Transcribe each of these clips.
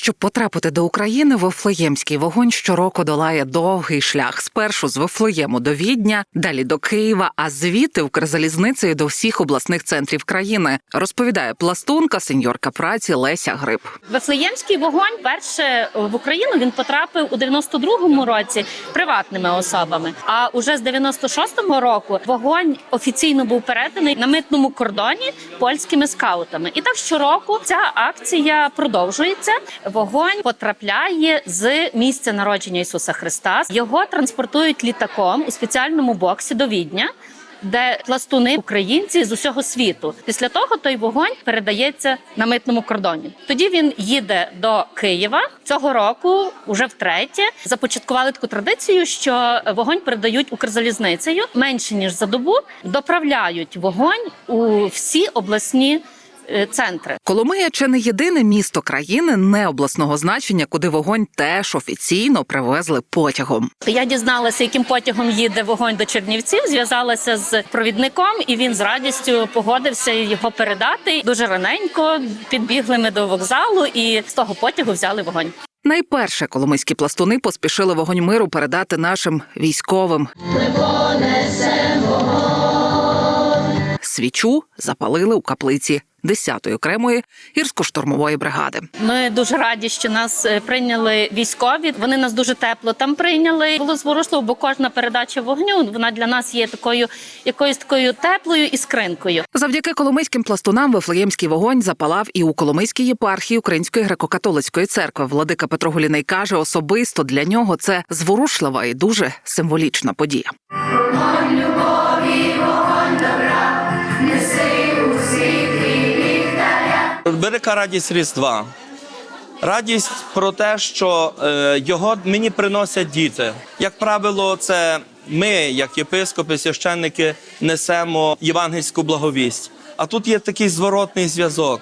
Щоб потрапити до України, Вифлеємський вогонь щороку долає довгий шлях. Спершу з Вифлеєму до Відня, далі до Києва, а звідти Укрзалізницею до всіх обласних центрів країни. Розповідає пластунка, сеньорка праці Леся Гриб. Вифлеємський вогонь перше в Україну він потрапив у 92-му році приватними особами. А уже з 96-го року вогонь офіційно був переданий на митному кордоні польськими скаутами. І так щороку ця акція продовжується. Вогонь потрапляє з місця народження Ісуса Христа. Його транспортують літаком у спеціальному боксі до Відня. Де пластуни українці з усього світу після того той вогонь передається на митному кордоні. Тоді він їде до Києва цього року. Уже втретє започаткували таку традицію, що вогонь передають Укрзалізницею менше ніж за добу. Доправляють вогонь у всі обласні центри. Коломия чи не єдине місто країни не обласного значення, куди вогонь теж офіційно привезли потягом. Я дізналася, яким потягом їде вогонь до Чернівців. Зв'язалася з провідником, і він з радістю погодився його передати. Дуже раненько підбігли ми до вокзалу, і з того потягу взяли вогонь. Найперше коломийські пластуни поспішили вогонь миру передати нашим військовим. Свічу запалили у каплиці 10-ї окремої гірсько-штурмової бригади. Ми дуже раді, що нас е, прийняли військові. Вони нас дуже тепло там прийняли. Було зворушливо, бо кожна передача вогню вона для нас є такою якоюсь такою теплою іскринкою. Завдяки коломийським пластунам Вифлеємський вогонь запалав і у Коломийській єпархії Української греко-католицької церкви. Владика Петро Гуліней каже, особисто для нього це зворушлива і дуже символічна подія. Велика радість Різдва. Радість про те, що е, його мені приносять діти. Як правило, це ми, як єпископи, священники, несемо євангельську благовість. А тут є такий зворотний зв'язок.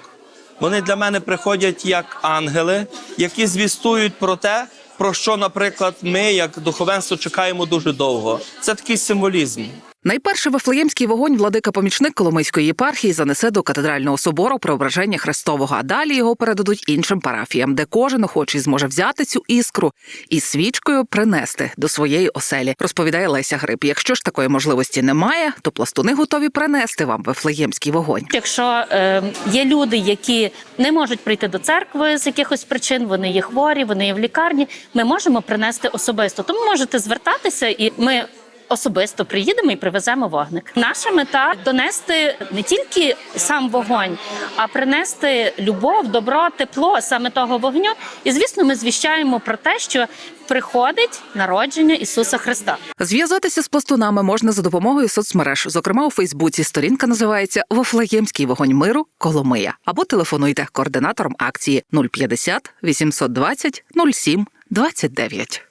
Вони для мене приходять як ангели, які звістують про те, про що, наприклад, ми, як духовенство, чекаємо дуже довго. Це такий символізм. Найперше Вифлеємський вогонь владика помічник Коломийської єпархії занесе до катедрального собору Преображення Христового. А далі його передадуть іншим парафіям, де кожен охочий зможе взяти цю іскру і свічкою принести до своєї оселі. Розповідає Леся Гриб. Якщо ж такої можливості немає, то пластуни готові принести вам Вифлеємський вогонь. Якщо е, є люди, які не можуть прийти до церкви з якихось причин, вони є хворі, вони є в лікарні. Ми можемо принести особисто. Тому можете звертатися, і ми особисто приїдемо і привеземо вогник. Наша мета донести не тільки сам вогонь, а принести любов, добро, тепло саме того вогню. І звісно, ми звіщаємо про те, що приходить народження Ісуса Христа. Зв'язатися з пластунами можна за допомогою соцмереж. Зокрема, у Фейсбуці сторінка називається Вифлеємський вогонь миру Коломия. Або телефонуйте координатором акції 050 820 07 29.